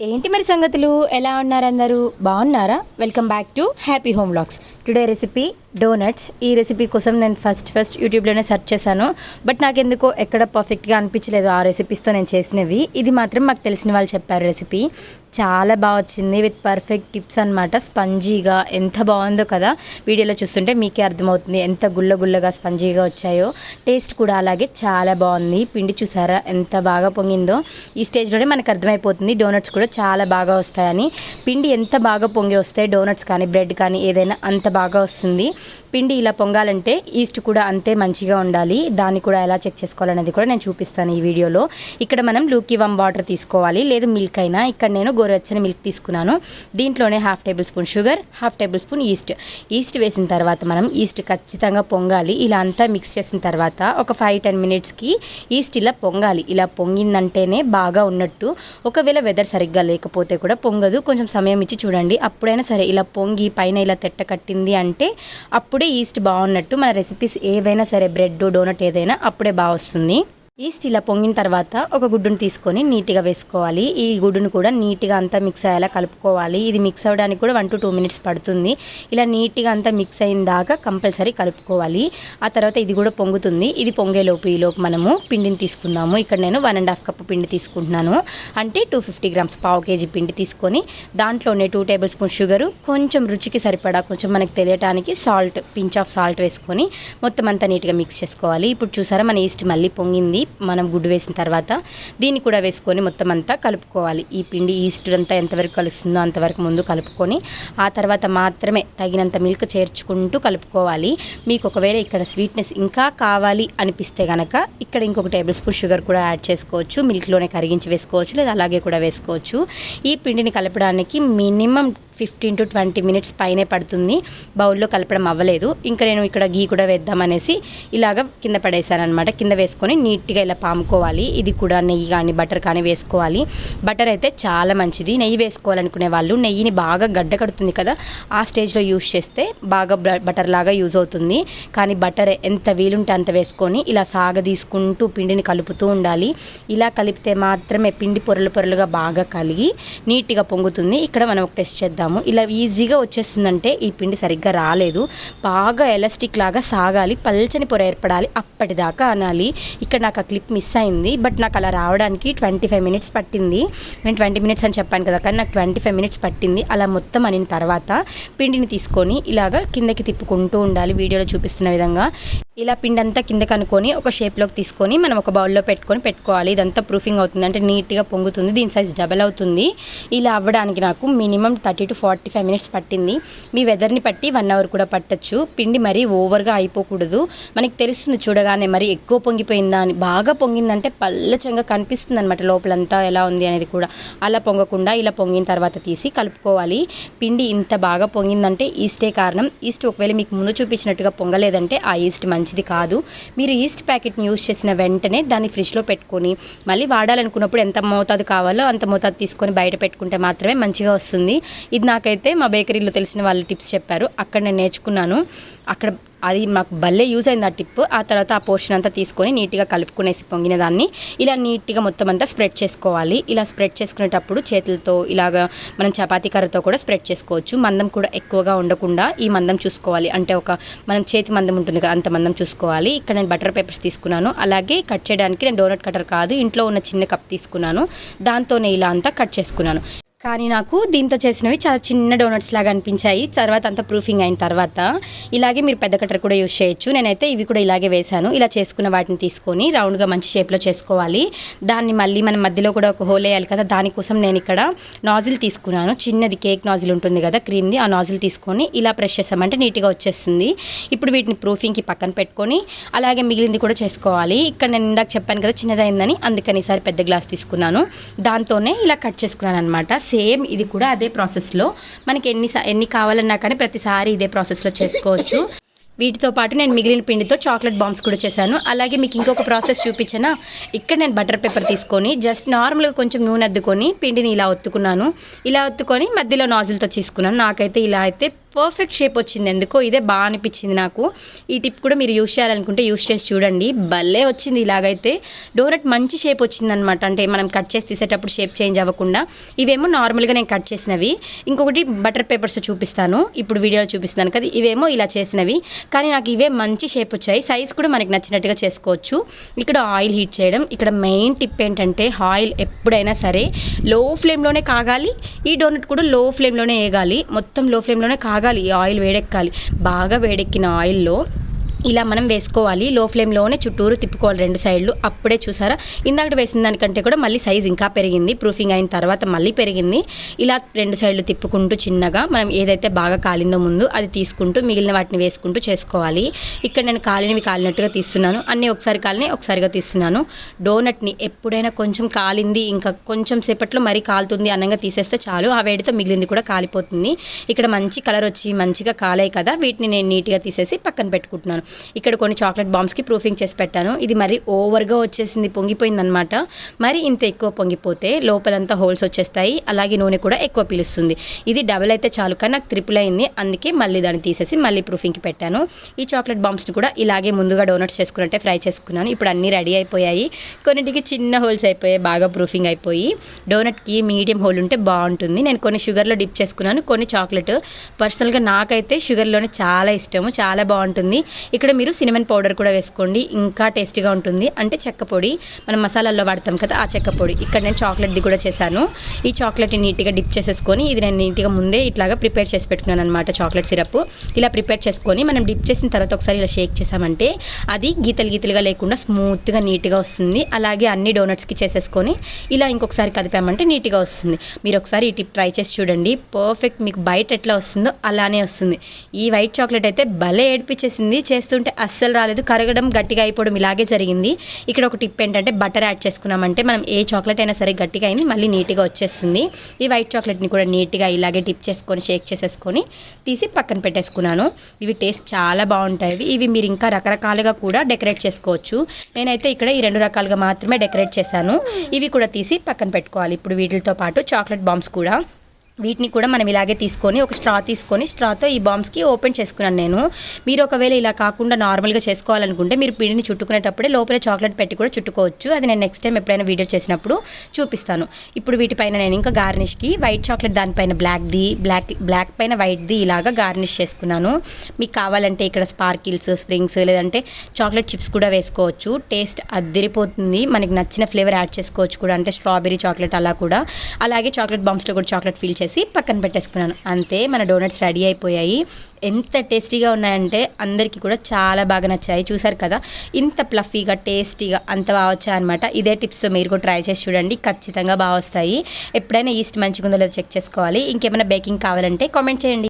ఏంటి మరి సంగతులు? ఎలా ఉన్నారు అందరూ? బాగున్నారా? Welcome back to happy home vlogs today recipe donuts ఈ రెసిపీ కోసం నేను ఫస్ట్ ఫస్ట్ యూట్యూబ్లోనే సెర్చ్ చేశాను. బట్ నాకు ఎందుకో ఎక్కడ పర్ఫెక్ట్గా అనిపించలేదు ఆ రెసిపీస్తో నేను చేసినవి. ఇది మాత్రం మాకు తెలిసిన వాళ్ళు చెప్పారు రెసిపీ చాలా బాగా వచ్చింది విత్ పర్ఫెక్ట్ టిప్స్ అనమాట స్పంజీగా ఎంత బాగుందో కదా. వీడియోలో చూస్తుంటే మీకే అర్థమవుతుంది ఎంత గుల్ల గుల్లగా స్పంజీగా వచ్చాయో. టేస్ట్ కూడా అలాగే చాలా బాగుంది. పిండి చూసారా ఎంత బాగా పొంగిందో. ఈ స్టేజ్లోనే మనకు అర్థమైపోతుంది డోనట్స్ కూడా చాలా బాగా వస్తాయని. పిండి ఎంత బాగా పొంగి వస్తే డోనట్స్ కానీ బ్రెడ్ కానీ ఏదైనా అంత బాగా వస్తుంది. పిండి ఇలా పొంగాలంటే ఈస్ట్ కూడా అంతే మంచిగా ఉండాలి. దాన్ని కూడా ఎలా చెక్ చేసుకోవాలనేది కూడా నేను చూపిస్తాను ఈ వీడియోలో. ఇక్కడ మనం లూకివమ్ వాటర్ తీసుకోవాలి. లేదు మిల్క్ అయినా ఇక్కడ నేను గోరువెచ్చని మిల్క్ తీసుకున్నాను. దీంట్లోనే half tablespoon sugar half tablespoon yeast. Yeast వేసిన తర్వాత మనం ఈస్ట్ ఖచ్చితంగా పొంగాలి. ఇలా అంతా మిక్స్ చేసిన తర్వాత ఒక ఫైవ్ టెన్ మినిట్స్కి ఈస్ట్ ఇలా పొంగాలి. ఇలా పొంగిందంటేనే బాగా ఉన్నట్టు. ఒకవేళ వెదర్ సరిగ్గా లేకపోతే కూడా పొంగదు. కొంచెం సమయం ఇచ్చి చూడండి. అప్పుడైనా సరే ఇలా పొంగి పైన ఇలా తెట్ట కట్టింది అంటే అప్పుడే ఈస్ట్ బాగున్నట్టు మన రెసిపీస్ ఏవైనా సరే బ్రెడ్ డోనట్ ఏదైనా అప్పుడే బాగా వస్తుంది ఈస్ట్ ఇలా పొంగిన తర్వాత ఒక గుడ్డును తీసుకొని నీట్గా వేసుకోవాలి. ఈ గుడ్డును కూడా నీట్గా అంతా మిక్స్ అయ్యేలా కలుపుకోవాలి. ఇది మిక్స్ అవ్వడానికి కూడా వన్ టు టూ మినిట్స్ పడుతుంది. ఇలా నీట్గా అంతా మిక్స్ అయిన దాకా కంపల్సరీ కలుపుకోవాలి. ఆ తర్వాత ఇది కూడా పొంగుతుంది. ఇది పొంగేలోపు ఈలోపు మనము పిండిని తీసుకుందాము. ఇక్కడ నేను వన్ అండ్ హాఫ్ కప్ పిండి తీసుకుంటున్నాను. అంటే టూ ఫిఫ్టీ గ్రామ్స్ పావు కేజీ పిండి తీసుకొని దాంట్లోనే టూ టేబుల్ స్పూన్ షుగరు కొంచెం రుచికి సరిపడా కొంచెం మనకు తెలియటానికి సాల్ట్ పించ్ ఆఫ్ సాల్ట్ వేసుకొని మొత్తం అంతా నీట్గా మిక్స్ చేసుకోవాలి. ఇప్పుడు చూసారా మన ఈస్ట్ మళ్ళీ పొంగింది. మనం గుడ్డు వేసిన తర్వాత దీన్ని కూడా వేసుకొని మొత్తం అంతా కలుపుకోవాలి. ఈ పిండి ఈస్ట్ అంతా ఎంతవరకు కలుస్తుందో అంతవరకు ముందు కలుపుకొని ఆ తర్వాత మాత్రమే తగినంత మిల్క్ చేర్చుకుంటూ కలుపుకోవాలి. మీకు ఒకవేళ ఇక్కడ స్వీట్నెస్ ఇంకా కావాలి అనిపిస్తే కనుక ఇక్కడ ఇంకొక టేబుల్ స్పూన్ షుగర్ కూడా యాడ్ చేసుకోవచ్చు. మిల్క్లోనే కరిగించి వేసుకోవచ్చు లేదా అలాగే కూడా వేసుకోవచ్చు. ఈ పిండిని కలపడానికి minimum fifteen to twenty minutes పైనే పడుతుంది. బౌల్లో కలపడం అవ్వలేదు. ఇంకా నేను ఇక్కడ గీ కూడా వేద్దామనేసి ఇలాగ కింద పడేసాను అనమాట కింద వేసుకొని నీట్గా ఇలా పాముకోవాలి. ఇది కూడా నెయ్యి కానీ బటర్ కానీ వేసుకోవాలి. బటర్ అయితే చాలా మంచిది. నెయ్యి వేసుకోవాలనుకునే వాళ్ళు నెయ్యిని బాగా గడ్డ కడుతుంది కదా ఆ స్టేజ్లో యూస్ చేస్తే బాగా బటర్ లాగా యూజ్ అవుతుంది. కానీ బటర్ ఎంత వీలుంటే అంత వేసుకొని ఇలా సాగ తీసుకుంటూ పిండిని కలుపుతూ ఉండాలి. ఇలా కలిపితే మాత్రమే పిండి పొరలు పొరలుగా బాగా కలిగి నీట్గా పొంగుతుంది. ఇక్కడ మనం ఒక టెస్ట్ చేద్దాము ఇలా ఈజీగా వచ్చేస్తుందంటే ఈ పిండి సరిగ్గా రాలేదు. బాగా ఎలాస్టిక్ లాగా సాగాలి. పల్చని పొర ఏర్పడాలి. అప్పటిదాకా అనాలి. ఇక్కడ నాకు ఆ క్లిప్ మిస్ అయింది. బట్ నాకు అలా రావడానికి ట్వంటీ ఫైవ్ మినిట్స్ పట్టింది. నేను ట్వంటీ మినిట్స్ అని చెప్పాను కదా కానీ నాకు ట్వంటీ ఫైవ్ మినిట్స్ పట్టింది. అలా మొత్తం అనిన తర్వాత పిండిని తీసుకొని ఇలాగ కిందకి తిప్పుకుంటూ ఉండాలి. వీడియోలో చూపిస్తున్న విధంగా. ఇలా పిండి అంతా కిందకి అనుకొని ఒక షేప్లోకి తీసుకొని మనం ఒక బౌల్లో పెట్టుకొని పెట్టుకోవాలి. ఇదంతా ప్రూఫింగ్ అవుతుంది. అంటే నీట్గా పొంగుతుంది. దీని సైజ్ డబల్ అవుతుంది. ఇలా అవ్వడానికి నాకు minimum thirty to forty five minutes పట్టింది. మీ వెదర్ని పట్టి వన్ అవర్ కూడా పట్టచ్చు. పిండి మరీ ఓవర్గా అయిపోకూడదు. మనకి తెలుస్తుంది చూడగానే మరి ఎక్కువ పొంగిపోయిందా అని. బాగా పొంగిందంటే పల్లచంగా కనిపిస్తుంది అనమాట లోపలంతా ఎలా ఉంది అనేది కూడా. అలా పొంగకుండా ఇలా పొంగిన తర్వాత తీసి కలుపుకోవాలి. పిండి ఇంత బాగా పొంగిందంటే ఈస్టే కారణం. ఈస్ట్ ఒకవేళ మీకు ముందు చూపించినట్టుగా పొంగలేదంటే ఆ ఈస్ట్ మంచిది కాదు. మీరు ఈస్ట్ ప్యాకెట్ని యూస్ చేసిన వెంటనే దాన్ని ఫ్రిడ్జ్లో పెట్టుకొని మళ్ళీ వాడాలనుకున్నప్పుడు ఎంత మోతాదు కావాలో అంత మోతాదు తీసుకొని బయట పెట్టుకుంటే మాత్రమే మంచిగా వస్తుంది. ఇది నాకైతే మా బేకరీలో తెలిసిన వాళ్ళు టిప్స్ చెప్పారు. అక్కడ నేను నేర్చుకున్నాను. అక్కడ అది మాకు భలే యూజ్ అయింది ఆ టిప్. ఆ తర్వాత ఆ పోర్షన్ అంతా తీసుకొని నీట్గా కలుపుకునేసి పొంగిన దాన్ని ఇలా నీట్గా మొత్తం అంతా స్ప్రెడ్ చేసుకోవాలి. ఇలా స్ప్రెడ్ చేసుకునేటప్పుడు చేతులతో ఇలాగా మనం చపాతీ కర్రతో కూడా స్ప్రెడ్ చేసుకోవచ్చు. మందం కూడా ఎక్కువగా ఉండకుండా ఈ మందం చూసుకోవాలి. అంటే ఒక మనం చేతి మందం ఉంటుంది కదా అంత మందం చూసుకోవాలి. ఇక్కడ నేను బటర్ పేపర్స్ తీసుకున్నాను. అలాగే కట్ చేయడానికి నేను డోనట్ కటర్ కాదు ఇంట్లో ఉన్న చిన్న కప్ తీసుకున్నాను. దాంతోనే ఇలా అంతా కట్ చేసుకున్నాను. కానీ నాకు దీంతో చేసినవి చాలా చిన్న డోనట్స్ లాగా అనిపించాయి. తర్వాత అంతా ప్రూఫింగ్ అయిన తర్వాత ఇలాగే మీరు పెద్ద కట్టర్ కూడా యూస్ చేయొచ్చు. నేనైతే ఇవి కూడా ఇలాగే వేశాను. ఇలా చేసుకున్న వాటిని తీసుకొని రౌండ్గా మంచి షేప్లో చేసుకోవాలి. దాన్ని మళ్ళీ మనం మధ్యలో కూడా ఒక హోల్ వేయాలి కదా దానికోసం నేను ఇక్కడ నాజిల్ తీసుకున్నాను. చిన్నది కేక్ నాజిల్ ఉంటుంది కదా క్రీమ్ది ఆ నాజిల్ తీసుకొని ఇలా ప్రెష్ చేసామంటే నీట్గా వచ్చేస్తుంది. ఇప్పుడు వీటిని ప్రూఫింగ్కి పక్కన పెట్టుకొని అలాగే మిగిలింది కూడా చేసుకోవాలి. ఇక్కడ నేను ఇందాక చెప్పాను కదా చిన్నదైందని అందుకని ఈసారి పెద్ద గ్లాస్ తీసుకున్నాను. దాంతోనే ఇలా కట్ చేసుకున్నాను అనమాట సేమ్ ఇది కూడా అదే ప్రాసెస్లో. మనకి ఎన్ని సా- ఎన్ని కావాలన్నా కానీ ప్రతిసారి ఇదే ప్రాసెస్లో చేసుకోవచ్చు. వీటితో పాటు నేను మిగిలిన పిండితో చాక్లెట్ బాంబ్స్ కూడా చేశాను. అలాగే మీకు ఇంకొక ప్రాసెస్ చూపించానా? ఇక్కడ నేను బటర్ పేపర్ తీసుకొని జస్ట్ నార్మల్గా కొంచెం నూనె అద్దుకొని పిండిని ఇలా ఒత్తుకున్నాను. ఇలా ఒత్తుకొని మధ్యలో నాజిల్తో తీసుకున్నాను. నాకైతే ఇలా అయితే పర్ఫెక్ట్ షేప్ వచ్చింది ఎందుకో ఇదే బాగా అనిపించింది నాకు. ఈ టిప్ కూడా మీరు యూస్ చేయాలనుకుంటే యూస్ చేసి చూడండి. భలే వచ్చింది ఇలాగైతే. డోనట్ మంచి షేప్ వచ్చిందనమాట అంటే మనం కట్ చేసి తీసేటప్పుడు షేప్ చేంజ్ అవ్వకుండా. ఇవేమో నార్మల్గా నేను కట్ చేసినవి. ఇంకొకటి బటర్ పేపర్స్ చూపిస్తాను. ఇప్పుడు వీడియోలో చూపిస్తాను కదా ఇవేమో ఇలా చేసినవి. కానీ నాకు ఇవే మంచి షేప్ వచ్చాయి. సైజ్ కూడా మనకి నచ్చినట్టుగా చేసుకోవచ్చు. ఇక్కడ ఆయిల్ హీట్ చేయడం. ఇక్కడ మెయిన్ టిప్ ఏంటంటే ఆయిల్ ఎప్పుడైనా సరే లో ఫ్లేమ్లోనే కాగాలి. ఈ డోనట్ కూడా లో ఫ్లేమ్లోనే వేగాలి. మొత్తం లో ఫ్లేమ్లోనే కాగాలి. ఈ ఆయిల్ వేడెక్కాలి. బాగా వేడెక్కిన ఆయిల్లో ఇలా మనం వేసుకోవాలి. లో ఫ్లేమ్లోనే చుట్టూరు తిప్పుకోవాలి రెండు సైడ్లు. అప్పుడే చూసారా? ఇందాక వేసిన దానికంటే కూడా మళ్ళీ సైజ్ ఇంకా పెరిగింది. ప్రూఫింగ్ అయిన తర్వాత మళ్ళీ పెరిగింది. ఇలా రెండు సైడ్లు తిప్పుకుంటూ చిన్నగా మనం ఏదైతే బాగా కాలిందో ముందు అది తీసుకుంటూ మిగిలిన వాటిని వేసుకుంటూ చేసుకోవాలి. ఇక్కడ నేను కాలినవి కాలినట్టుగా తీస్తున్నాను. అన్నీ ఒకసారి కాలిని ఒకసారిగా తీస్తున్నాను. డోనట్ని ఎప్పుడైనా కొంచెం కాలింది ఇంకా కొంచెం సేపట్లో మరీ కాలుతుంది అన్నంగా తీసేస్తే చాలు. ఆ వేడితో మిగిలింది కూడా కాలిపోతుంది. ఇక్కడ మంచి కలర్ వచ్చి మంచిగా కాలాయి కదా. వీటిని నేను నీట్గా తీసేసి పక్కన పెట్టుకుంటున్నాను. ఇక్కడ కొన్ని చాక్లెట్ బాంబ్స్కి ప్రూఫింగ్ చేసి పెట్టాను. ఇది మరి ఓవర్గా వచ్చేసింది పొంగిపోయిందనమాట మరి ఇంత ఎక్కువ పొంగిపోతే లోపలంతా హోల్స్ వచ్చేస్తాయి. అలాగే నూనె కూడా ఎక్కువ పీలుస్తుంది. ఇది డబుల్ అయితే చాలు కానీ నాకు త్రిపుల్ అయింది. అందుకే మళ్ళీ దాన్ని తీసేసి మళ్ళీ ప్రూఫింగ్కి పెట్టాను. ఈ చాక్లెట్ బాంబ్స్ని కూడా ఇలాగే ముందుగా డోనట్స్ చేసుకున్నట్టే ఫ్రై చేసుకున్నాను. ఇప్పుడు అన్నీ రెడీ అయిపోయాయి. కొన్నిటికి చిన్న హోల్స్ అయిపోయాయి బాగా ప్రూఫింగ్ అయిపోయి. డోనట్కి మీడియం హోల్ ఉంటే బాగుంటుంది. నేను కొన్ని షుగర్లో డిప్ చేసుకున్నాను. కొన్ని చాక్లెట్. పర్సనల్గా నాకైతే షుగర్లోనే చాలా ఇష్టము చాలా బాగుంటుంది. ఇక్కడ మీరు సినిమన్ పౌడర్ కూడా వేసుకోండి. ఇంకా టేస్టీగా ఉంటుంది. అంటే చెక్క పొడి మనం మసాలాల్లో వాడతాం కదా ఆ చెక్క పొడి. ఇక్కడ నేను చాక్లెట్ది కూడా చేశాను. ఈ చాక్లెట్ నీట్గా డిప్ చేసేసుకొని ఇది నేను నీట్గా ముందే ఇట్లాగా ప్రిపేర్ చేసి పెట్టుకున్నాను అనమాట చాక్లెట్ సిరప్ ఇలా ప్రిపేర్ చేసుకొని మనం డిప్ చేసిన తర్వాత ఒకసారి ఇలా షేక్ చేసామంటే అది గీతలు గీతలుగా లేకుండా స్మూత్గా నీట్గా వస్తుంది. అలాగే అన్ని డోనట్స్కి చేసేసుకొని ఇలా ఇంకొకసారి కదిపామంటే నీట్గా వస్తుంది. మీరు ఒకసారి ఈ టిప్ ట్రై చేసి చూడండి. పర్ఫెక్ట్ మీకు బయట ఎట్లా వస్తుందో అలానే వస్తుంది. ఈ వైట్ చాక్లెట్ అయితే భలే ఏడిపించేసింది. చేస్తుంటే అస్సలు రాలేదు. కరగడం గట్టిగా అయిపోవడం ఇలాగే జరిగింది. ఇక్కడ ఒక టిప్ ఏంటంటే బటర్ యాడ్ చేసుకున్నామంటే మనం ఏ చాక్లెట్ అయినా సరే గట్టిగా అయింది మళ్ళీ నీట్గా వచ్చేస్తుంది. ఈ వైట్ చాక్లెట్ని కూడా నీట్గా ఇలాగే టిప్ చేసుకొని షేక్ చేసేసుకొని తీసి పక్కన పెట్టేసుకున్నాను. ఇవి టేస్ట్ చాలా బాగుంటాయి. ఇవి మీరు ఇంకా రకరకాలుగా కూడా డెకరేట్ చేసుకోవచ్చు. నేనైతే ఇక్కడ ఈ రెండు రకాలుగా మాత్రమే డెకరేట్ చేశాను. ఇవి కూడా తీసి పక్కన పెట్టుకోవాలి. ఇప్పుడు వీటితో పాటు చాక్లెట్ బాంబ్స్ కూడా వీటిని కూడా మనం ఇలాగే తీసుకొని ఒక స్ట్రా తీసుకొని స్ట్రాతో ఈ బాంబ్స్కి ఓపెన్ చేసుకున్నాను నేను. మీరు ఒకవేళ ఇలా కాకుండా నార్మల్గా చేసుకోవాలనుకుంటే మీరు పిండిని చుట్టుకునేటప్పుడే లోపల చాక్లెట్ పెట్టి కూడా చుట్టుకోవచ్చు. అది నేను నెక్స్ట్ టైం ఎప్పుడైనా వీడియో చేసినప్పుడు చూపిస్తాను. ఇప్పుడు వీటిపైన నేను ఇంకా గార్నిష్కి వైట్ చాక్లెట్ దానిపైన బ్లాక్ది బ్లాక్ బ్లాక్ పైన వైట్ది ఇలాగా గార్నిష్ చేసుకున్నాను. మీకు కావాలంటే ఇక్కడ స్పార్కిల్స్ స్ప్రింగ్స్ లేదంటే చాక్లెట్ చిప్స్ కూడా వేసుకోవచ్చు. టేస్ట్ అద్దరిపోతుంది మనకి నచ్చిన ఫ్లేవర్ యాడ్ చేసుకోవచ్చు కూడా. అంటే స్ట్రాబెరీ చాక్లెట్ అలా కూడా. అలాగే చాక్లెట్ బాంబ్స్లో కూడా చాక్లెట్ ఫిల్ చేసి పక్కన పెట్టేసుకున్నాను. అంతే మన డోనట్స్ రెడీ అయిపోయాయి. ఎంత టేస్టీగా ఉన్నాయంటే అందరికీ కూడా చాలా బాగా నచ్చాయి. చూసారు కదా? ఇంత ప్లఫీగా టేస్టీగా అంత బాగా వచ్చాయన్నమాట ఇదే టిప్స్తో మీరు కూడా ట్రై చేసి చూడండి. ఖచ్చితంగా బాగా వస్తాయి. ఎప్పుడైనా ఈస్ట్ మంచిగా ఉందో లేదో చెక్ చేసుకోవాలి. ఇంకేమైనా బేకింగ్ కావాలంటే కామెంట్ చేయండి.